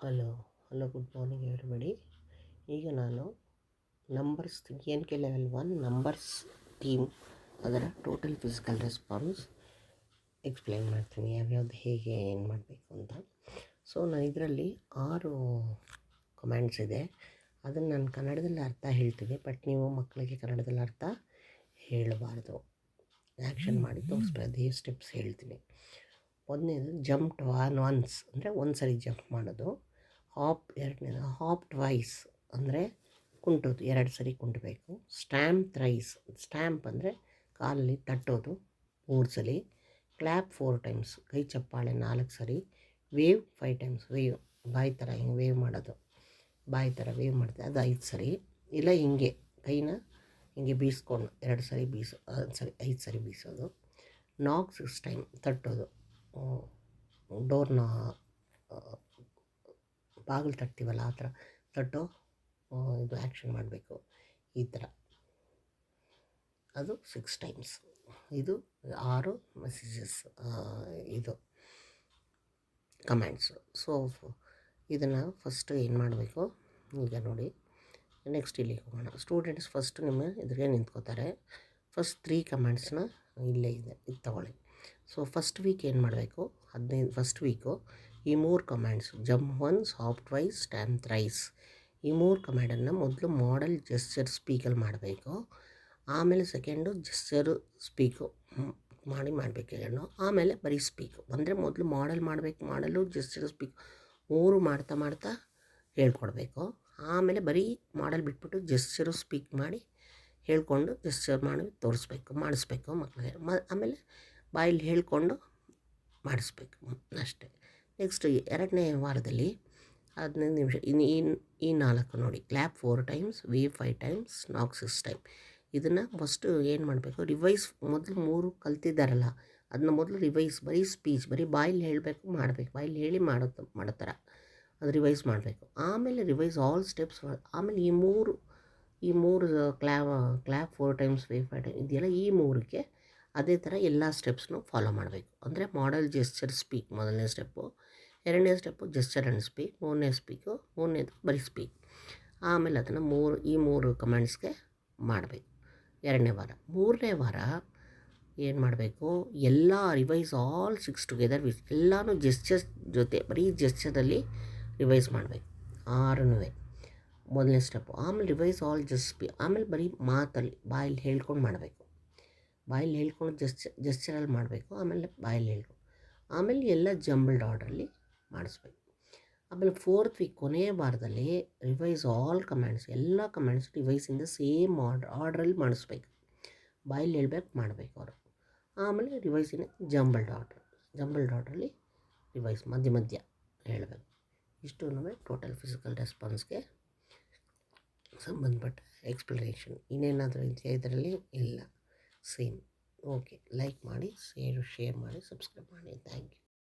Hello hello, good morning everybody ಈಗ ನಾನು numbers N K level one numbers team ಅದರ total physical response explain ಮಾಡ್ತೀನಿ. ಯಾವ್ಯಾವ್ದು ಹೇಗೆ ಏನು ಮಾಡಬೇಕು ಅಂತ. ಸೊ ನಾನು ಇದರಲ್ಲಿ ಆರು ಕಮೆಂಟ್ಸ್ ಇದೆ. ಅದನ್ನು ನಾನು ಕನ್ನಡದಲ್ಲಿ ಅರ್ಥ ಹೇಳ್ತೀನಿ ಬಟ್ ನೀವು ಮಕ್ಕಳಿಗೆ ಕನ್ನಡದಲ್ಲಿ ಅರ್ಥ ಹೇಳಬಾರ್ದು. ಆ್ಯಕ್ಷನ್ ಮಾಡಿ ತೋರಿಸ್ಬೇಕು ಅದೇ ಸ್ಟೆಪ್ಸ್ ಹೇಳ್ತೀನಿ. ಒಂದನೇದು ಜಂಪ್ ವಾನ್ ಒನ್ಸ್ ಅಂದರೆ ಒಂದು ಸರಿ ಜಂಪ್ ಮಾಡೋದು. ಹಾಪ್ ಎರಡನೇದು ಹಾಪ್ ಟ್ವೈಸ್ ಅಂದರೆ ಕುಂಟೋದು ಎರಡು ಸರಿ ಕುಂಟಬೇಕು. ಸ್ಟ್ಯಾಂಪ್ ಥ್ರೈಸ್ ಸ್ಟ್ಯಾಂಪ್ ಅಂದರೆ ಕಾಲಲ್ಲಿ ತಟ್ಟೋದು ಮೂರು ಸಲ ಕ್ಲ್ಯಾಪ್ ಫೋರ್ ಟೈಮ್ಸ್ ಕೈ ಚಪ್ಪಾಳೆ ನಾಲ್ಕು ಸರಿ ವೇವ್ ಫೈವ್ ಟೈಮ್ಸ್ ವೇವ್ ಬಾಯಿ ಥರ ಹಿಂಗೆ ವೇವ್ ಮಾಡೋದು. ಬಾಯಿ ಥರ ವೇವ್ ಮಾಡಿದೆ, ಅದು ಐದು ಸರಿ ಇಲ್ಲ ಹಿಂಗೆ, ಕೈನ ಹಿಂಗೆ ಬೀಸ್ಕೊಂಡು ಎರಡು ಸರಿ ಬೀಸೋ ಸರಿ ಐದು ಸರಿ ಬೀಸೋದು. ನಾಕ್ ಸಿಕ್ಸ್ ಟೈಮ್ ತಟ್ಟೋದು. ಡೋರ್ನ ಬಾಗಿಲು ತಟ್ತೀವಲ್ಲ ಆ ಥರ ತಟ್ಟೋ ಇದು ಆ್ಯಕ್ಷನ್ ಮಾಡಬೇಕು. ಈ ಥರ. ಅದು ಸಿಕ್ಸ್ ಟೈಮ್ಸ್ ಇದು ಆರು ಮೆಸೇಜಸ್ ಇದು ಕಮೆಂಟ್ಸು ಸೊ ಇದನ್ನು ಫಸ್ಟು ಏನು ಮಾಡಬೇಕು? ಈಗ ನೋಡಿ. ನೆಕ್ಸ್ಟ್ ಇಲ್ಲಿಗೆ ಹೋಗೋಣ. ಸ್ಟೂಡೆಂಟ್ಸ್ ಫಸ್ಟ್ ನಿಮ್ಮ ಎದುರಿಗೆ ನಿಂತ್ಕೋತಾರೆ. ಫಸ್ಟ್ ತ್ರೀ ಕಮೆಂಟ್ಸ್ನ ಇಲ್ಲೇ ಇದೆ. ಇದು ತೊಗೊಳ್ಳಿ. ಸೊ ಫಸ್ಟ್ ವೀಕ್ ಏನು ಮಾಡಬೇಕು? ಹದಿನೈದು ಫಸ್ಟ್ ವೀಕು ಈ ಮೂರು commands jump one soft wise stamp rise ಈ ಮೂರು ಕಮ್ಯಾಂಡನ್ನು ಮೊದಲು ಮಾಡಲ್ ಜೆಸ್ಚರ್ ಸ್ಪೀಕಲ್ಲಿ ಮಾಡಬೇಕು. ಆಮೇಲೆ ಸೆಕೆಂಡು ಜೆಸ್ಚರು ಸ್ಪೀಕು ಮಾಡಿ ಮಾಡಬೇಕು ಎರಡು ಆಮೇಲೆ ಬರೀ ಸ್ಪೀಕು ಅಂದರೆ ಮೊದಲು ಮಾಡಲ್ ಮಾಡಬೇಕು ಮಾಡಲು ಜೆಸ್ಚರ್ ಸ್ಪೀಕ್ ಮೂರು ಮಾಡ್ತಾ ಮಾಡ್ತಾ ಹೇಳ್ಕೊಡ್ಬೇಕು. ಆಮೇಲೆ ಬರೀ ಮಾಡಲ್ ಬಿಟ್ಬಿಟ್ಟು ಜೆಸ್ಚರು ಸ್ಪೀಕ್ ಮಾಡಿ ಹೇಳ್ಕೊಂಡು ಜೆಸ್ಚರ್ ಮಾಡಿ, ತೋರಿಸ್ಬೇಕು, ಮಾಡಿಸ್ಬೇಕು ಮಕ್ಕಳಿಗೆ ಮ, ಆಮೇಲೆ ಬಾಯಲ್ಲಿ ಹೇಳಿಕೊಂಡು ಮಾಡಿಸ್ಬೇಕು ಅಷ್ಟೇ. ನೆಕ್ಸ್ಟ್ ಎರಡನೇ ವಾರದಲ್ಲಿ ಹದಿನೈದು ನಿಮಿಷ ಇನ್ನು ಇನ್ನು ಈ ನಾಲ್ಕು ನೋಡಿ clap four times we five times knock six time ಇದನ್ನು ಫಸ್ಟು ಏನು ಮಾಡಬೇಕು ರಿವೈಸ್ ಮೊದಲು ಮೂರು ಕಲ್ತಿದ್ದಾರಲ್ಲ ಅದನ್ನ ಮೊದಲು ರಿವೈಸ್ ಬರೀ ಸ್ಪೀಚ್ ಬರೀ ಬಾಯಲ್ಲಿ ಹೇಳಬೇಕು, ಮಾಡಬೇಕು. ಬಾಯಲ್ಲಿ ಹೇಳಿ ಮಾಡೋ ಮಾಡೋ ಥರ ಅದು ರಿವೈಸ್ ಮಾಡಬೇಕು. ಆಮೇಲೆ ರಿವೈಸ್ ಆಲ್ ಸ್ಟೆಪ್ಸ್ ಆಮೇಲೆ ಈ ಮೂರು ಈ ಮೂರು clap clap four times we five time ಇದೆಯಲ್ಲ ಈ ಮೂರಕ್ಕೆ ಅದೇ ಥರ ಎಲ್ಲ ಸ್ಟೆಪ್ಸ್ನು ಫಾಲೋ ಮಾಡಬೇಕು. ಅಂದರೆ ಮಾಡಲ್ ಜೆಸ್ಚರ್ ಸ್ಪೀಕ್ ಮೊದಲನೇ ಸ್ಟೆಪ್ಪು, ಎರಡನೇ ಸ್ಟೆಪ್ಪು ಜೆಸ್ಚರ್ ಆ್ಯಂಡ್ ಸ್ಪೀಕ್ ಮೂರನೇ ಸ್ಪೀಕು ಮೂರನೇದು ಬರೀ ಸ್ಪೀಕ್ ಆಮೇಲೆ ಅದನ್ನು ಮೂರು, ಈ ಮೂರು ಕಮೆಂಟ್ಸ್ಗೆ ಮಾಡಬೇಕು. ಎರಡನೇ ವಾರ. ಮೂರನೇ ವಾರ ಏನು ಮಾಡಬೇಕು? ಎಲ್ಲ revise all six together with ಎಲ್ಲನೂ ಜೆಸ್ಚರ್ಸ್ ಜೊತೆ, ಬರೀ ಜೆಸ್ಚರಲ್ಲಿ ರಿವೈಸ್ ಮಾಡಬೇಕು. ಆರನೂ ಮೊದಲನೇ ಸ್ಟೆಪ್ಪು ಆಮೇಲೆ ರಿವೈಸ್ ಆಲ್ ಜಸ್ಟ್ ಆಮೇಲೆ ಬರೀ ಮಾತಲ್ಲಿ, ಬಾಯಲ್ಲಿ ಹೇಳ್ಕೊಂಡು ಮಾಡಬೇಕು. ಬಾಯಲ್ಲಿ ಹೇಳ್ಕೊಂಡು ಜಸ್ಟ್ ಜಸ್ಚರಲ್ಲಿ ಮಾಡಬೇಕು, ಆಮೇಲೆ ಬಾಯಲ್ಲಿ ಹೇಳ್ಕೊಂಡು ಆಮೇಲೆ ಎಲ್ಲ ಜಂಬಲ್ಡ್ ಆರ್ಡ್ರಲ್ಲಿ ಮಾಡಿಸ್ಬೇಕು. ಆಮೇಲೆ ಫೋರ್ತ್ ವೀಕ್ ಕೊನೆಯ ವಾರದಲ್ಲಿ ರಿವೈಸ್ ಆಲ್ ಕಮ್ಯಾಂಡ್ಸ್ ಎಲ್ಲ ಕಮೆಂಟ್ಸ್ ರಿವೈಸಿಂದ ಸೇಮ್ ಆರ್ಡ್ರ್ ಆರ್ಡ್ರಲ್ಲಿ ಮಾಡಿಸ್ಬೇಕು. ಬಾಯಲ್ಲಿ ಹೇಳ್ಬೇಕು, ಮಾಡಬೇಕು ಅವರು. ಆಮೇಲೆ ರಿವೈಸಿನ ಜಂಬಲ್ಡ್ ಆರ್ಡ್ರ್, ಜಂಬಲ್ಡ್ ಆರ್ಡ್ರಲ್ಲಿ ರಿವೈಸ್ ಮಧ್ಯ ಮಧ್ಯ ಹೇಳಬೇಕು. ಇಷ್ಟು ಟೋಟಲ್ ಫಿಸಿಕಲ್ ರೆಸ್ಪಾನ್ಸ್ಗೆ ಸಂಬಂಧಪಟ್ಟ ಎಕ್ಸ್ಪ್ಲನೇಷನ್. ಇನ್ನೇನಾದರೂ ಇದೆಯಾ ಇದರಲ್ಲಿ? ಇಲ್ಲ. ಸೇಮ್ ಓಕೆ ಲೈಕ್ ಮಾಡಿ ಶೇರ್ ಶೇರ್ ಮಾಡಿ ಸಬ್ಸ್ಕ್ರೈಬ್ ಮಾಡಿ. Thank you